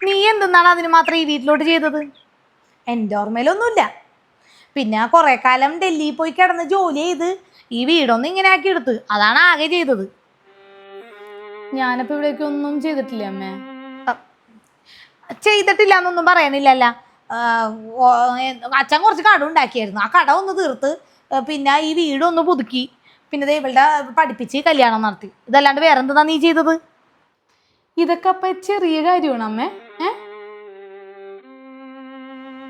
നീ എന്തെന്നാണ് അതിന് മാത്രം ഈ വീട്ടിലോട്ട് ചെയ്തത്? എന്റെ ഓർമ്മയിലൊന്നുമില്ല. പിന്നെ കുറെ കാലം ഡൽഹിയിൽ പോയി കിടന്ന് ജോലി ചെയ്ത് ഈ വീടൊന്നും ഇങ്ങനെ ആക്കി എടുത്ത് അതാണ് ആകെ ചെയ്തത്. ഞാനപ്പോ ഇവിടേക്ക് ഒന്നും ചെയ്തിട്ടില്ല അമ്മേ. ചെയ്തിട്ടില്ല എന്നൊന്നും ഏ, അച്ഛൻ കുറച്ച് കട ഉണ്ടാക്കിയായിരുന്നു. ആ കട ഒന്ന് തീർത്ത് പിന്നെ ഈ വീടൊന്ന് പുതുക്കി. പിന്നെ ഇവളുടെ പഠിപ്പിച്ച് കല്യാണം നടത്തി. ഇതല്ലാണ്ട് വേറെന്താ നീ ചെയ്തത്? ഇതൊക്കെ അപ്പൊ ചെറിയ കാര്യമാണ് അമ്മേ.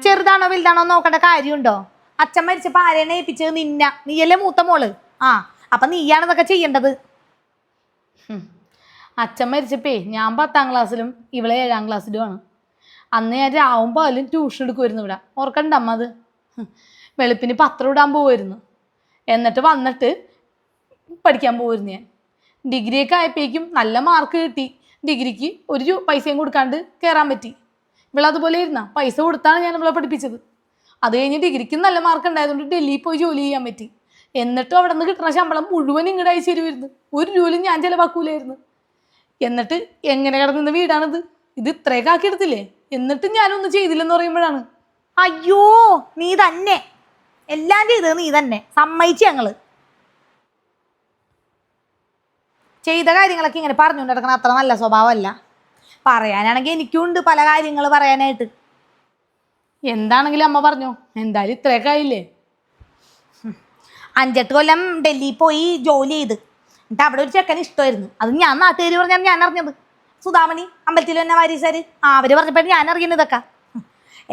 ചെറുതാണോ വലുതാണോ നോക്കേണ്ട കാര്യമുണ്ടോ? അച്ഛൻ മരിച്ചപ്പോ ആരെയാണ് ഏൽപ്പിച്ചത്? നിന്ന. നീയല്ലേ മൂത്ത മോൾ? ആ അപ്പൊ നീയാണ് ഇതൊക്കെ ചെയ്യേണ്ടത്? അച്ഛൻ മരിച്ചപ്പേ ഞാൻ പത്താം ക്ലാസ്സിലും ഇവളെ ഏഴാം ക്ലാസ്സിലുമാണ് അന്ന് ഞാൻ രാവും പകലും ട്യൂഷൻ എടുക്കുമായിരുന്നു ഇവിടെ. ഓർക്കണ്ട അമ്മ അത്. വെളുപ്പിന് പത്രം ഇടാൻ പോവായിരുന്നു. എന്നിട്ട് വന്നിട്ട് പഠിക്കാൻ പോവായിരുന്നു ഞാൻ. ഡിഗ്രിയൊക്കെ ആയപ്പോഴേക്കും നല്ല മാർക്ക് കിട്ടി. ഡിഗ്രിക്ക് ഒരു പൈസയും കൊടുക്കാണ്ട് കയറാൻ പറ്റി. ഇവളതുപോലെ ഇരുന്ന. പൈസ കൊടുത്താണ് ഞാൻ നമ്മളെ പഠിപ്പിച്ചത്. അത് കഴിഞ്ഞ് ഡിഗ്രിക്ക് നല്ല മാർക്ക് ഉണ്ടായതുകൊണ്ട് ഡൽഹിയിൽ പോയി ജോലി ചെയ്യാൻ പറ്റി. എന്നിട്ടും അവിടെ നിന്ന് കിട്ടുന്ന ശമ്പളം മുഴുവൻ ഇങ്ങോട്ട് അയച്ചു തരുമായിരുന്നു ഒരു ജോലിയും ഞാൻ ചിലവാക്കൂലായിരുന്നു. എന്നിട്ട് എങ്ങനെ കിടന്നിരുന്ന വീടാണിത്? ഇത് ഇത്രയൊക്കെ ആക്കി എടുത്തില്ലേ? എന്നിട്ടും ഞാനൊന്നും ചെയ്തില്ലെന്ന് പറയുമ്പോഴാണ്. അയ്യോ നീ തന്നെ. എല്ലാം ചെയ്തത് നീ തന്നെ. സമ്മതിച്ചു ഞങ്ങൾ. ചെയ്ത കാര്യങ്ങളൊക്കെ ഇങ്ങനെ പറഞ്ഞുകൊണ്ട് നടക്കണം അത്ര നല്ല സ്വഭാവമല്ല. പറയാനാണെങ്കിൽ എനിക്കുണ്ട് പല കാര്യങ്ങൾ പറയാനായിട്ട്. എന്താണെങ്കിലും അമ്മ പറഞ്ഞു? എന്തായാലും ഇത്രയൊക്കെ ആയില്ലേ? അഞ്ചെട്ട് കൊല്ലം ഡൽഹിയിൽ പോയി ജോലി ചെയ്ത്. എന്നിട്ട് അവിടെ ഒരു ചെക്കൻ ഇഷ്ടമായിരുന്നു. അത് ഞാൻ നാട്ടുകാർ പറഞ്ഞാൽ ഞാൻ അറിഞ്ഞത്. സുധാമണി അമ്പലത്തിൽ തന്നെ വാരീസാര്. ആ അവർ പറഞ്ഞപ്പോഴും ഞാൻ അറിയുന്നത് ഇതൊക്കെ.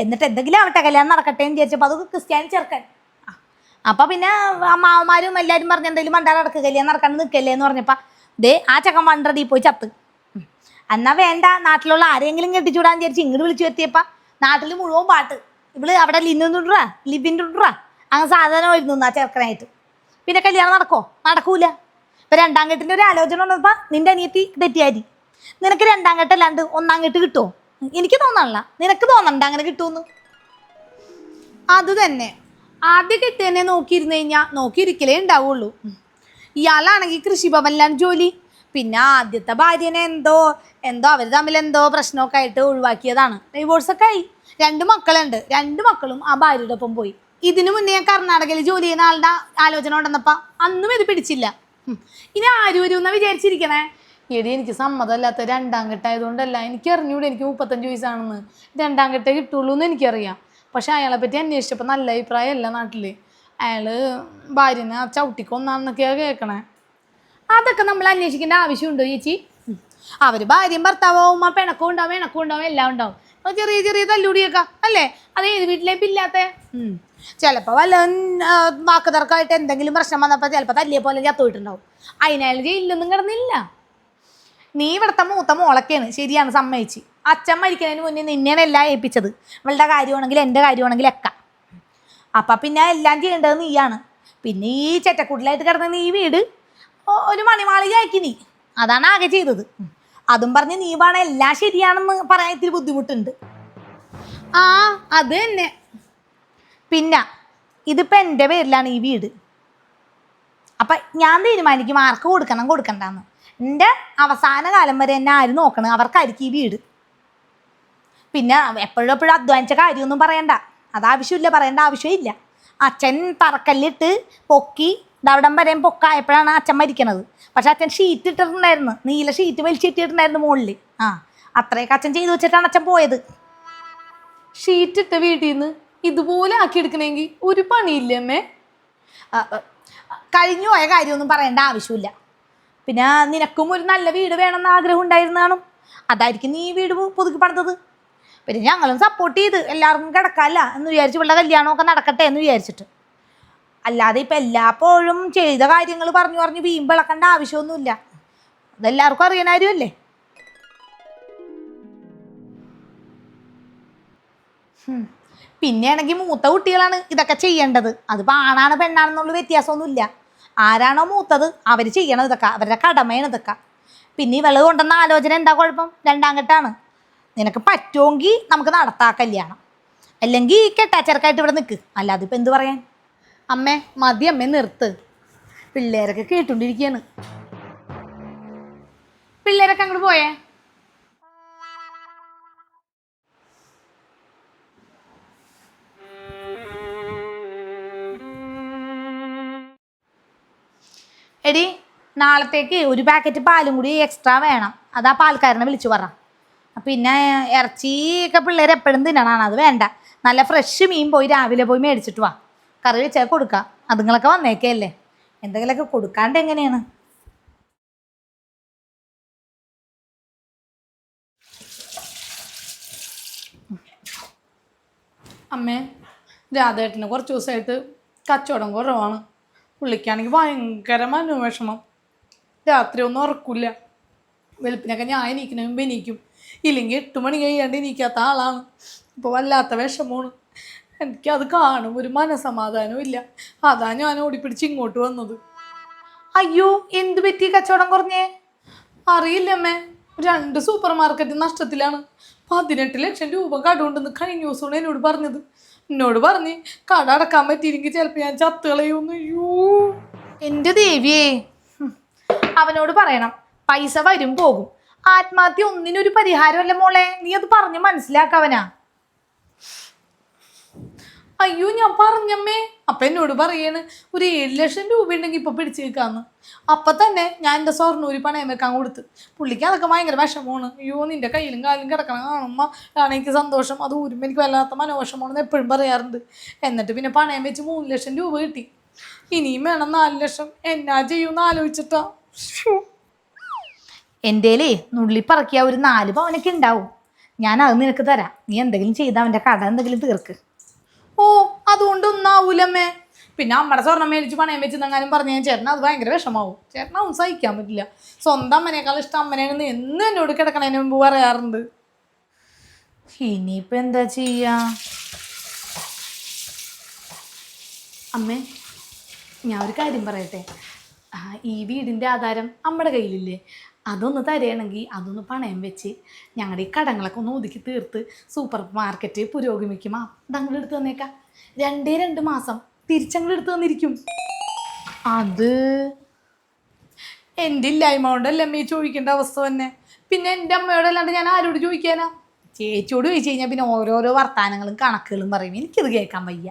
എന്നിട്ട് എന്തെങ്കിലും ആവട്ടെ കല്യാണം നടക്കട്ടെ എന്ന് വിചാരിച്ചപ്പോൾ അത് ക്രിസ്ത്യാനി ചെറുക്കൻ. അപ്പൊ പിന്നെ അമ്മാവന്മാരും എല്ലാവരും പറഞ്ഞ എന്തെങ്കിലും മണ്ടാ നടക്കുക കല്യാണം നടക്കാണ്ട് നിൽക്കല്ലേ എന്ന് പറഞ്ഞപ്പോൾ ദേ ആ ചെക്കൻ വണ്ടടി പോയി ചത്ത്. എന്നാ വേണ്ട നാട്ടിലുള്ള ആരെങ്കിലും കെട്ടിച്ചൂടാന്ന് വിചാരിച്ച് ഇങ്ങോട്ട് വിളിച്ചു വരുത്തിയപ്പ. നാട്ടിൽ മുഴുവൻ പാട്ട്. ഇവൾ അവിടെ ലിന്നുണ്ടാ ലിബിന്റെ അങ്ങ് സാധനം വരുന്നു ആ ചെറുക്കനായിട്ട്. പിന്നെ കല്യാണം നടക്കോ നടക്കൂല. ഇപ്പൊ രണ്ടാം കെട്ടിന്റെ ഒരു ആലോചന ഉള്ളപ്പോ നിന്റെ അനിയത്തി തെറ്റിയാരി. നിനക്ക് രണ്ടാം കെട്ടല്ലാണ്ട് ഒന്നാം കെട്ട്? കിട്ടുമോ എനിക്ക് തോന്നണല്ല. നിനക്ക് തോന്നണ്ട അങ്ങനെ കിട്ടുമെന്ന് അത് തന്നെ. ആദ്യം കെട്ടിനെ നോക്കിയിരുന്നു കഴിഞ്ഞാൽ നോക്കിയിരിക്കലേ ഉണ്ടാവുള്ളൂ. ഇയാളാണെങ്കിൽ കൃഷിഭവനിലാണ് ജോലി. പിന്നെ ആദ്യത്തെ ഭാര്യനെ എന്തോ എന്തോ അവർ തമ്മിൽ എന്തോ പ്രശ്നമൊക്കെ ആയിട്ട് ഒഴിവാക്കിയതാണ്. ഒക്കെ ആയി. രണ്ട് മക്കളുണ്ട്. രണ്ട് മക്കളും ആ ഭാര്യയുടെ ഒപ്പം പോയി. ഇതിനു മുന്നേ ഞാൻ കർണാടകയിൽ ജോലി ചെയ്യുന്ന ആളുടെ ആലോചന ഉണ്ടെന്നപ്പ അന്നും ഇത് പിടിച്ചില്ല. ഇനി ആര് വരും എന്നാ വിചാരിച്ചിരിക്കണേ? എടി എനിക്ക് സമ്മതമല്ലാത്ത രണ്ടാം കെട്ടായതുകൊണ്ടല്ല എനിക്ക് അറിഞ്ഞൂടെ എനിക്ക് മുപ്പത്തഞ്ച് വയസ്സാണെന്ന്. രണ്ടാം കെട്ടേ കിട്ടുള്ളൂ എന്ന് എനിക്കറിയാം. പക്ഷെ അയാളെ പറ്റി അന്വേഷിച്ചപ്പോൾ നല്ല അഭിപ്രായമല്ല നാട്ടിൽ അയാൾ ഭാര്യനെ ചവിട്ടിക്കൊന്നാന്നൊക്കെയാണ് കേൾക്കണേ അതൊക്കെ നമ്മൾ അന്വേഷിക്കേണ്ട ആവശ്യമുണ്ടോ ചേച്ചി? അവർ ഭാര്യയും ഭർത്താവും ആ പിണക്കവും ഉണ്ടാവും ഇണക്കും ഉണ്ടാവും എല്ലാം ഉണ്ടാവും. ചെറിയ ചെറിയ തല്ലുടിയൊക്കെ അല്ലേ? അത് ഏത് വീട്ടിലേക്ക് ഇല്ലാത്ത? ചിലപ്പോൾ വല്ല വാക്ക് തർക്കമായിട്ട് എന്തെങ്കിലും പ്രശ്നം വന്നപ്പോൾ ചിലപ്പോൾ തല്ലിയ പോലെ ചത്തുപോയിട്ടുണ്ടാവും. അതിനയാൾ ജയിലിലൊന്നും കിടന്നില്ല. നീ ഇവിടുത്തെ മൂത്ത മോളൊക്കെയാണ് ശരിയാണ് സമ്മതിച്ച്. അച്ഛൻ മരിക്കുന്നതിന് മുന്നേ നിന്നെയാണ് എല്ലാം ഏൽപ്പിച്ചത്. ഇവളുടെ കാര്യമാണെങ്കിൽ എന്റെ കാര്യമാണെങ്കിൽ എക്ക അപ്പം പിന്നെ എല്ലാം ചെയ്യേണ്ടത് നീയാണ്. പിന്നെ ഈ ചെറ്റക്കൂട്ടിലായിട്ട് കിടന്ന നീ വീട്? ഒ- മണിമാളിക ആക്കി നീ. അതാണ് ആകെ ചെയ്തത്. അതും പറഞ്ഞ് നീ വേണം എല്ലാം ശരിയാണെന്ന് പറയാൻ ഇത്തിരി ബുദ്ധിമുട്ടുണ്ട്. ആ അത് തന്നെ. പിന്നെ ഇതിപ്പോ എന്റെ പേരിലാണ് ഈ വീട്. അപ്പൊ ഞാൻ തീരുമാനിക്കും ആർക്ക് കൊടുക്കണം കൊടുക്കണ്ടെന്ന്. എന്റെ അവസാന കാലം വരെ എന്നെ ആര് നോക്കണം? അവർക്കായിരിക്കും ഈ വീട്. പിന്നെ എപ്പോഴും എപ്പോഴും അധ്വാനിച്ച കാര്യമൊന്നും പറയണ്ട. അതാവശ്യമില്ല പറയേണ്ട ആവശ്യമില്ല. അച്ഛൻ തറക്കല്ലിട്ട് പൊക്കി ദവിടം വരെയും പൊക്കായപ്പോഴാണ് അച്ഛൻ മരിക്കണത്. പക്ഷെ അച്ഛൻ ഷീറ്റ് ഇട്ടിട്ടുണ്ടായിരുന്നു. നീല ഷീറ്റ് വലിച്ചിട്ടിട്ടുണ്ടായിരുന്നു മുകളിൽ ആ അത്രയൊക്കെ അച്ഛൻ ചെയ്തു വെച്ചിട്ടാണ് അച്ഛൻ പോയത്. ഷീറ്റ് ഇട്ട വീട്ടിൽ നിന്ന് ഇതുപോലെ ആക്കി എടുക്കണമെങ്കിൽ ഒരു പണിയില്ല അമ്മേ? കഴിഞ്ഞു പോയ കാര്യമൊന്നും പറയേണ്ട ആവശ്യമില്ല. പിന്നെ നിനക്കും ഒരു നല്ല വീട് വേണമെന്ന് ആഗ്രഹം ഉണ്ടായിരുന്നാണ്. അതായിരിക്കും നീ വീട് പുതുക്കി പണിതത്. പിന്നെ ഞങ്ങളും സപ്പോർട്ട് ചെയ്ത് എല്ലാവർക്കും കിടക്കാല്ല എന്ന് വിചാരിച്ച് ഇവളുടെ കല്യാണമൊക്കെ നടക്കട്ടെ എന്ന് വിചാരിച്ചിട്ട്. അല്ലാതെ ഇപ്പം എല്ലാപ്പോഴും ചെയ്ത കാര്യങ്ങൾ പറഞ്ഞു പറഞ്ഞ് വീമ്പിളക്കേണ്ട ആവശ്യമൊന്നുമില്ല. അതെല്ലാവർക്കും അറിയാൻ കാര്യമല്ലേ? പിന്നെയാണെങ്കിൽ മൂത്ത കുട്ടികളാണ് ഇതൊക്കെ ചെയ്യേണ്ടത്. അതിപ്പോൾ ആണാണ് പെണ്ണാണെന്നുള്ള വ്യത്യാസമൊന്നുമില്ല. ആരാണോ മൂത്തത് അവർ ചെയ്യണം ഇതൊക്കെ അവരുടെ കടമയാണ് ഇതൊക്കെ. പിന്നെ ഇവൾ കൊണ്ടുവന്ന ആലോചന എന്താ കുഴപ്പം? രണ്ടാം കെട്ടാണ് നിനക്ക് പറ്റുമെങ്കിൽ നമുക്ക് നടത്താ കല്യാണം. അല്ലെങ്കിൽ കെട്ടാച്ചേർക്കായിട്ട് ഇവിടെ നിൽക്ക് അല്ലാതെ ഇപ്പം എന്ത് പറയാൻ? അമ്മേ മതി അമ്മ നിർത്ത്. പിള്ളേരൊക്കെ കേട്ടുകൊണ്ടിരിക്കുകയാണ് പിള്ളേരൊക്കെ അങ്ങോട്ട് പോയേ? എടി നാളത്തേക്ക് ഒരു പാക്കറ്റ് പാലും കൂടി എക്സ്ട്രാ വേണം. അതാ പാൽക്കാരനെ വിളിച്ചു പറ പിന്നെ ഇറച്ചിയൊക്കെ പിള്ളേർ എപ്പോഴും തിന്നണമാണ് അത് വേണ്ട. നല്ല ഫ്രഷ് മീൻ പോയി രാവിലെ പോയി മേടിച്ചിട്ട് വാ. കറി വെച്ചാൽ കൊടുക്കാം. അതുങ്ങളൊക്കെ വന്നേക്കല്ലേ എന്തെങ്കിലുമൊക്കെ കൊടുക്കാണ്ട് എങ്ങനെയാണ്? അമ്മേ രാധേട്ടന് കുറച്ച് ദിവസമായിട്ട് കച്ചവടം കുറവാണ്. പുള്ളിക്കാണെങ്കിൽ ഭയങ്കര മനോവിഷമം. രാത്രി ഒന്നും ഉറക്കില്ല. വെളുപ്പിനൊക്കെ ഞാൻ എണീക്കുന്ന മുമ്പ് എനിക്കും ഇല്ലെങ്കിൽ എട്ട് മണി കഴിയാണ്ട് എനിക്കാത്ത ആളാണ്. ഇപ്പോൾ വല്ലാത്ത വിഷമമാണ്. എനിക്കത് കാണും. ഒരു മനസമാധാനവും ഇല്ല. അതാ ഞാൻ ഓടിപ്പിടിച്ച് ഇങ്ങോട്ട് വന്നത്. അയ്യോ എന്ത് പറ്റി കച്ചവടം കുറഞ്ഞേ? അറിയില്ലമ്മേ രണ്ട് സൂപ്പർ മാർക്കറ്റ് നഷ്ടത്തിലാണ്. പതിനെട്ട് ലക്ഷം രൂപ കടമുണ്ടെന്ന് കഴിഞ്ഞ ദിവസമാണ് എന്നോട് പറഞ്ഞത്. എന്നോട് പറഞ്ഞ് കട അടക്കാൻ പറ്റിയില്ലെങ്കിൽ ചിലപ്പോൾ ഞാൻ ചത്തുകളയൊന്നും അയ്യോ. എന്റെ ദേവിയേ. അവനോട് പറയണം പൈസ വരും പോകും. ആത്മഹത്യ ഒന്നിനൊരു പരിഹാരമല്ല മോളെ. നീ അത് പറഞ്ഞ് മനസ്സിലാക്കവനാ അയ്യോ ഞാൻ പറഞ്ഞമ്മേ. അപ്പം എന്നോട് പറയാണ് ഒരു ഏഴ് ലക്ഷം രൂപ ഉണ്ടെങ്കിൽ ഇപ്പൊ പിടിച്ചു വെക്കാന്ന് അപ്പൊ തന്നെ ഞാൻ എന്റെ സ്വർണൂരി പണയം വെക്കാൻ കൊടുത്ത്. പുള്ളിക്ക് അതൊക്കെ ഭയങ്കര വിഷമമാണ്. അയ്യോ നിന്റെ കയ്യിലും കാലും കിടക്കണം. കാണുമ്പോ ആണ് സന്തോഷം. അത് ഊരുമ്പോൾ എനിക്ക് വല്ലാത്ത മനോഷമാണെന്ന് എപ്പോഴും പറയാറുണ്ട്. എന്നിട്ട് പിന്നെ പണയം വെച്ച് മൂന്ന് ലക്ഷം രൂപ കിട്ടി. ഇനിയും വേണം നാല് ലക്ഷം. എന്നാ ചെയ്യൂന്ന് ആലോചിച്ചിട്ടാ. എന്റെലേ നുള്ളി പറക്കിയ ഒരു നാല് പവനൊക്കെ ഉണ്ടാവും. ഞാൻ അത് നിനക്ക് തരാം. നീ എന്തെങ്കിലും ചെയ്താൽ അവന്റെ കട എന്തെങ്കിലും തീർക്ക്. ഓ അതുകൊണ്ടൊന്നും ആവൂലമ്മേ. പിന്നെ അമ്മയുടെ സ്വർണം മേടിച്ച് പണയം വെച്ച് എന്നെങ്ങാനും പറഞ്ഞു ഞാൻ ചേട്ടൻ അത് ഭയങ്കര വിഷമാവും. ചേട്ടനൊന്നും സഹിക്കാൻ പറ്റില്ല. സ്വന്തം അമ്മനേക്കാൾ ഇഷ്ടം അമ്മനെയാണെന്ന് എന്നും എന്നോട് കിടക്കണതിന് മുമ്പ് പറയാറുണ്ട്. ഇനിയിപ്പോൾ എന്താ ചെയ്യാ? അമ്മേ ഞാൻ ഒരു കാര്യം പറയട്ടെ. ഈ വീടിന്റെ ആധാരം അമ്മയുടെ കയ്യിലില്ലേ? അതൊന്ന് തരണമെങ്കിൽ അതൊന്ന് പണയം വെച്ച് ഞങ്ങളുടെ ഈ കടങ്ങളൊക്കെ ഒന്ന് ഒതുക്കി തീർത്ത് സൂപ്പർ മാർക്കറ്റ് പുരോഗമിക്കും. ആ തങ്ങളുടെ എടുത്ത് തന്നേക്കാം. രണ്ടേ രണ്ട് മാസം തിരിച്ചങ്ങൾ എടുത്ത് തന്നിരിക്കും. അത് എന്റെ ഇല്ലായ്മ കൊണ്ടല്ലേ അമ്മയെ ചോദിക്കേണ്ട അവസ്ഥ തന്നെ പിന്നെ എന്റെ അമ്മയോടല്ലാണ്ട് ഞാൻ ആരോട് ചോദിക്കാനാ? ചേച്ചിയോട് ചോദിച്ചു കഴിഞ്ഞാൽ പിന്നെ ഓരോരോ വർത്തമാനങ്ങളും കണക്കുകളും പറയും. എനിക്കത് കേൾക്കാൻ വയ്യ.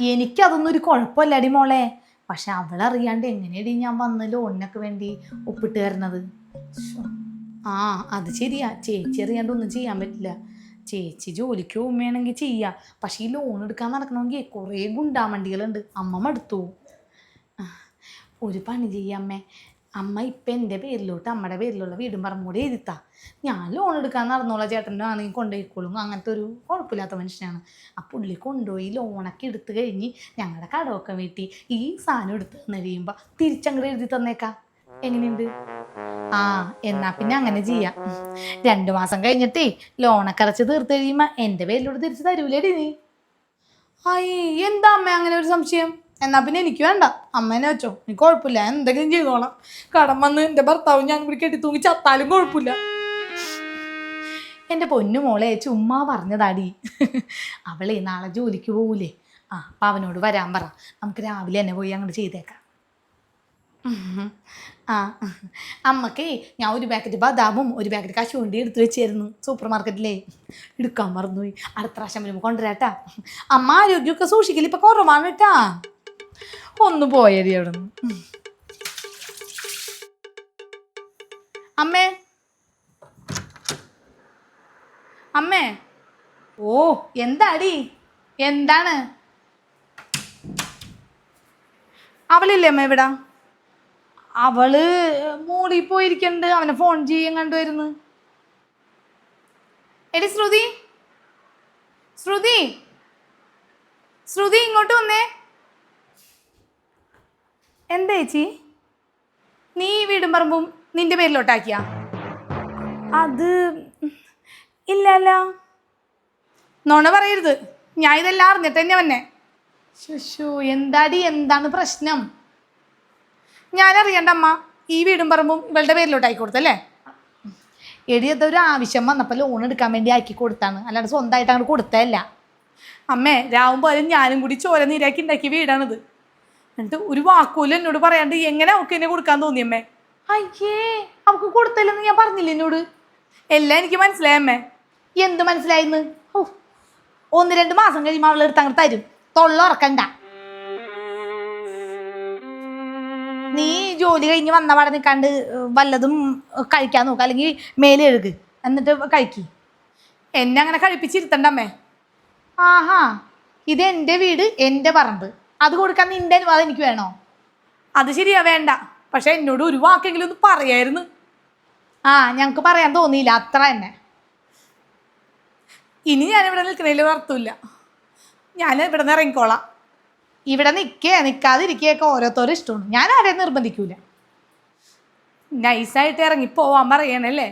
എനിക്കതൊന്നും ഒരു കുഴപ്പമില്ലടി മോളെ. പക്ഷെ അവളറിയാണ്ട് എങ്ങനെയടി ഞാൻ വന്ന് ലോണിനൊക്കെ വേണ്ടി ഒപ്പിട്ട് തരണത്? ആ അത് ശരിയാ. ചേച്ചി അറിയാണ്ട് ഒന്നും ചെയ്യാൻ പറ്റില്ല. ചേച്ചി ജോലിക്ക് ഉമ്മയാണെങ്കിൽ ചെയ്യാം. പക്ഷേ ഈ ലോൺ എടുക്കാൻ നടക്കണമെങ്കിൽ കുറേ ഗുണ്ടാമണ്ടികളുണ്ട് അമ്മ മടുത്തു ഒരു പണി ചെയ്യാമ്മേ അമ്മ ഇപ്പം എന്റെ പേരിലോട്ട് അമ്മയുടെ പേരിലുള്ള വീടും പറമ്പും കൂടി എഴുതിത്താ. ഞാൻ ലോൺ എടുക്കാൻ നടന്നോളാം. ചേട്ടന്റെ ആണെങ്കിൽ കൊണ്ടുപോയിക്കോളും. അങ്ങനത്തെ ഒരു കുഴപ്പമില്ലാത്ത മനുഷ്യനാണ്. ആ പുള്ളി കൊണ്ടുപോയി ലോണൊക്കെ എടുത്ത് കഴിഞ്ഞ് ഞങ്ങളുടെ കടമൊക്കെ വീട്ടി ഈ സാധനം എടുത്ത് തന്നു കഴിയുമ്പോൾ തിരിച്ചങ്ങോട്ട് എഴുതി തന്നേക്കാം. എങ്ങനെയുണ്ട്? ആ എന്നാ പിന്നെ അങ്ങനെ ചെയ്യാം. രണ്ട് മാസം കഴിഞ്ഞിട്ടേ ലോണൊക്കെ അടച്ച് തീർത്ത് കഴിയുമ്പോൾ എന്റെ പേരിലോട്ട് തിരിച്ച് തരൂലേടി നീ. അയ്യ എന്താ അമ്മ അങ്ങനെ ഒരു സംശയം? എന്നാ പിന്നെ എനിക്ക് വേണ്ട. അമ്മേനെ വെച്ചോ. എനിക്ക് കുഴപ്പമില്ല. ഞാൻ എന്തെങ്കിലും ചെയ്തോളാം. കടം വന്ന് എന്റെ ഭർത്താവ് ഞാൻ കൂടി കെട്ടി തൂങ്ങി ചത്താലും കുഴപ്പമില്ല. എന്റെ പൊന്നു മോളെ ചുമ്മാ പറഞ്ഞതാടി. അവളെ നാളെ ജോലിക്ക് പോകൂലേ ആ അപ്പം അവനോട് വരാൻ പറ. നമുക്ക് രാവിലെ തന്നെ പോയി അങ്ങോട്ട് ചെയ്തേക്കാം. ആ അമ്മക്കേ ഞാൻ ഒരു പാക്കറ്റ് ബദാമും ഒരു പാക്കറ്റ് കശുവണ്ടി എടുത്ത് വെച്ചായിരുന്നു സൂപ്പർ മാർക്കറ്റിലേ. എടുക്കാൻ മറന്നുപോയി. അടുത്ത പ്രാവശ്യം വരുമ്പോൾ കൊണ്ടുവരാട്ടാ. അമ്മ ആരോഗ്യമൊക്കെ സൂക്ഷിക്കൽ ഇപ്പം കുറവാണ് കേട്ടാ ഒന്ന് പോയടി അവിടെ നിന്ന് അമ്മേ. അമ്മേ. ഓ എന്താടി? എന്താണ്? അവളില്ലേ അമ്മ ഇവിടെ? അവൾ മൂടി പോയിരിക്കണ്ട്. അവനെ ഫോൺ ചെയ്യാൻ കണ്ടുവരുന്നു എടി ശ്രുതി. ശ്രുതി. ശ്രുതി ഇങ്ങോട്ട് വന്നേ. എന്താ ചേച്ചി? നീ വീടും പറമ്പും നിന്റെ പേരിലോട്ടാക്കിയ? അത് ഇല്ലല്ല നോണ പറയരുത്. ഞാൻ ഇതെല്ലാം അറിഞ്ഞിട്ട് തന്നെ വന്നെ. ശുശു എന്താടി? എന്താണ് പ്രശ്നം? ഞാൻ അറിയണ്ട അമ്മ. ഈ വീടും പറമ്പും ഇവളുടെ പേരിലോട്ട് ആക്കി കൊടുത്തല്ലേ എടി അതൊരു ആവശ്യം വന്നപ്പോൾ ലോൺ എടുക്കാൻ വേണ്ടി ആക്കി കൊടുത്താണ്. അല്ലാണ്ട് സ്വന്തമായിട്ട് അങ്ങോട്ട് കൊടുത്തതല്ല. അമ്മേ രാവും പോലും ഞാനും കൂടി ചോര നീരാക്കി ഉണ്ടാക്കിയ വീടാണിത്. എന്നിട്ട് ഒരു വാക്കൂല എന്നോട് പറയാണ്ട് എങ്ങനെ അവൾക്ക് എന്നെ കൊടുക്കാൻ തോന്നിയമ്മേ അയ്യേ അവക്ക് കൊടുത്തല്ലെന്ന് ഞാൻ പറഞ്ഞില്ല എന്നോട്? എല്ലാം എനിക്ക് മനസ്സിലായി അമ്മേ. എന്ത് മനസ്സിലായിന്ന്? ഓ ഒന്ന് രണ്ട് മാസം കഴിയുമ്പോൾ അവളെടുത്ത് അങ്ങോട്ട് തരും. തൊള്ളുറക്കണ്ട നീ ജോലി കഴിഞ്ഞ് വന്ന പാടെ നിൽക്കാണ്ട് വല്ലതും കഴിക്കാൻ നോക്കുക അല്ലെങ്കിൽ മേലെ എഴുക എന്നിട്ട് കഴിക്കി. എന്നെ അങ്ങനെ കഴിപ്പിച്ചിരുത്തണ്ടമ്മേ ആഹാ ഇത് എന്റെ വീട് എന്റെ പറമ്പ്. അത് കൊടുക്കാൻ നിന്റെ അനുവാദം എനിക്ക് വേണോ? അത് ശരിയാ വേണ്ട. പക്ഷെ എന്നോട് ഒരു വാക്കെങ്കിലും ഒന്ന് പറയായിരുന്നു. ആ ഞങ്ങൾക്ക് പറയാൻ തോന്നിയില്ല. അത്ര തന്നെ. ഇനി ഞാൻ ഇവിടെ നിൽക്കുന്നതിൽ വർത്തൂല്ല. ഞാൻ ഇവിടെ നിന്ന് ഇറങ്ങിക്കോളാം. ഇവിടെ നിൽക്കേ നിൽക്കാതിരിക്കുകയൊക്കെ ഓരോരുത്തരും ഇഷ്ടമാണ്. ഞാൻ ആരെയും നിർബന്ധിക്കൂല. നൈസായിട്ട് ഇറങ്ങി പോവാൻ പറയണല്ലേ?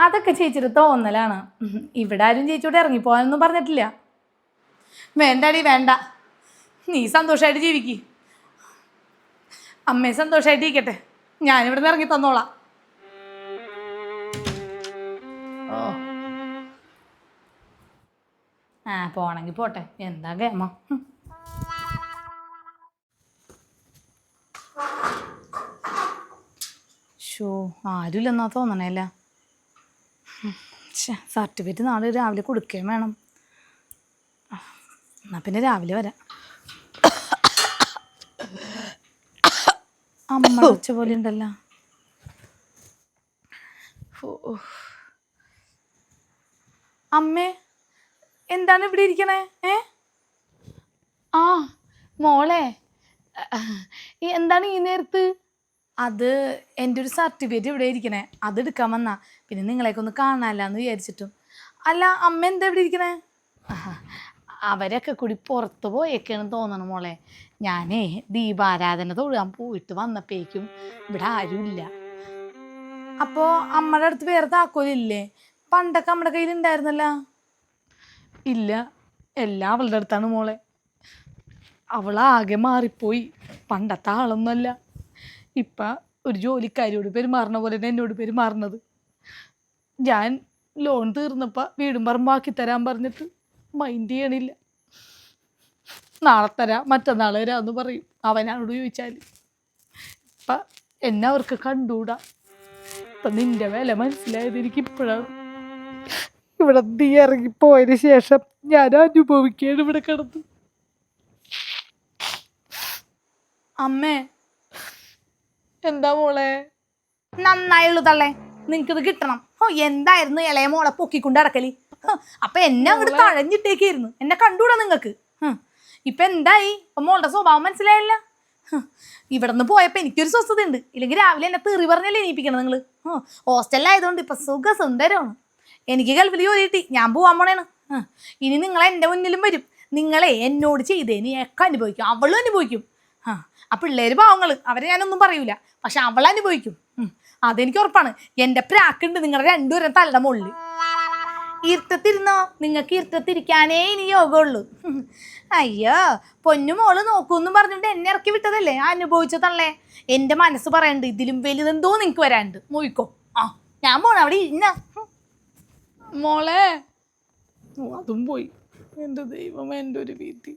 അതൊക്കെ ചേച്ചിയുടെ തോന്നലാണ്. ഇവിടെ ആരും ചേച്ചിയോട് ഇറങ്ങിപ്പോവാനൊന്നും പറഞ്ഞിട്ടില്ല. വേണ്ടടി വേണ്ട. നീ സന്തോഷമായിട്ട് ജീവിക്ക്. അമ്മയെ സന്തോഷമായിട്ട് ഇരിക്കട്ടെ. ഞാനിവിടെ നിന്ന് ഇറങ്ങി തന്നോളാം. ഓ ആ പോണെങ്കിൽ പോട്ടെ. എന്താ ഗേമ? ഷോ ആരുമില്ലെന്നാ തോന്നണേല്ല സർട്ടിഫിക്കറ്റ് നാളെ രാവിലെ കൊടുക്കുകയും വേണം. എന്നാ പിന്നെ രാവിലെ വരാം. അമ്മ ഉച്ച പോലെ ഉണ്ടല്ലോ. അമ്മേ എന്താണ് ഇവിടെ ഇരിക്കണേ? ഏ? ആ മോളെ എന്താണ് ഈ നേരത്ത്? അത് എന്റെ ഒരു സർട്ടിഫിക്കറ്റ് ഇവിടെ ഇരിക്കണേ. അത് എടുക്കാൻ വന്നാ. പിന്നെ നിങ്ങളെയൊക്കെ ഒന്ന് എന്ന് വിചാരിച്ചിട്ടും. അല്ല അമ്മ എന്താ ഇവിടെ ഇരിക്കണേ? അവരൊക്കെ കൂടി പുറത്ത് പോയേക്കാണ് തോന്നണം മോളെ. ഞാനേ ദീപാരാധന തൊഴുകാൻ പോയിട്ട് വന്നപ്പോഴേക്കും ഇവിടെ ആരുമില്ല. അപ്പോൾ അമ്മയുടെ അടുത്ത് വേറെ താക്കോലില്ലേ? പണ്ടൊക്കെ നമ്മുടെ കയ്യിൽ ഉണ്ടായിരുന്നല്ലോ ഇല്ല എല്ലാം അവളുടെ അടുത്താണ് മോളെ. അവളാകെ മാറിപ്പോയി. പണ്ടത്തെ ആളൊന്നുമല്ല. ഇപ്പം ഒരു ജോലിക്കാരിയോട് പെരുമാറുന്ന പോലെ തന്നെ എന്നോട് പെരുമാറുന്നത് ഞാൻ ലോൺ തീർന്നപ്പോൾ വീടും പറമ്പാക്കി തരാൻ പറഞ്ഞിട്ട് മൈൻഡ് ചെയ്യണില്ല. നാളെ തരാം മറ്റന്നാൾ തരാമെന്ന് പറയും. അവനോട് ചോദിച്ചാൽ ഇപ്പം എന്നെ അവർക്ക് കണ്ടൂടാ. ഇപ്പം നിന്റെ വില മനസ്സിലായത് എനിക്ക് ഇപ്പോഴാണ്. ഇവിടെ നീ ഇറങ്ങിപ്പോയതിന് ശേഷം ഞാൻ അനുഭവിക്കുകയാണ് ഇവിടെ കിടന്ന്. അമ്മേ എന്താ മോളെ? നന്നായുള്ളൂ തള്ളേ. നിങ്ങൾക്കിത് കിട്ടണം. ഓ എന്തായിരുന്നു ഇളയ മോളെ പൊക്കിക്കൊണ്ട് അടക്കൽ ഹ്, അപ്പൊ എന്നെ അങ്ങോട്ട് തഴഞ്ഞിട്ടേക്കായിരുന്നു. എന്നെ കണ്ടുകൂടാ നിങ്ങക്ക്. ഇപ്പൊ എന്തായി? ഇപ്പൊ മോളുടെ സ്വഭാവം മനസ്സിലായില്ല. ഇവിടുന്ന് പോയപ്പോ എനിക്കൊരു സ്വസ്ഥത ഉണ്ട് ഇല്ലെങ്കിൽ രാവിലെ എന്നെ തെറി പറഞ്ഞല്ലേ എണീപ്പിക്കണം നിങ്ങൾ? ഹ്, ഹോസ്റ്റലിലായതുകൊണ്ട് ഇപ്പൊ സുഖ സുന്ദരമാണ് എനിക്ക് ഗൾഫിൽ ജോലി കിട്ടി. ഞാൻ പോവാൻ പോണേണ്. ഇനി നിങ്ങൾ എന്റെ മുന്നിലും വരും. നിങ്ങളെ എന്നോട് ചെയ്തേന് ഒക്കെ അനുഭവിക്കും. അവളും അനുഭവിക്കും. ആ പിള്ളേര് പാവങ്ങൾ അവരെ ഞാനൊന്നും പറയൂല. പക്ഷെ അവൾ അനുഭവിക്കും. അതെനിക്ക് ഉറപ്പാണ്. എന്റെ പ്രാക്കുണ്ട് നിങ്ങളുടെ രണ്ടുപേരും തലയുടെ മുകളിൽ ഇരുട്ടത്തിരുന്നോ നിങ്ങൾക്ക് ഈർത്തത്തിരിക്കാനേ ഇനി യോഗമുള്ളൂ. അയ്യോ പൊന്നു മോൾ നോക്കൂന്ന് പറഞ്ഞിട്ട് എന്നെ ഇറക്കി വിട്ടതല്ലേ? ആ അനുഭവിച്ച തള്ളേ എന്റെ മനസ്സ് പറയണ്ട് ഇതിലും വലുതെന്തോ നിങ്ങൾക്ക് വരാണ്ട് മോയിക്കോ ആ ഞാൻ പോണ അവിടെ ഇന്ന. മോളെ. അതും പോയി. എന്റെ ദൈവം എന്റെ ഒരു വീതി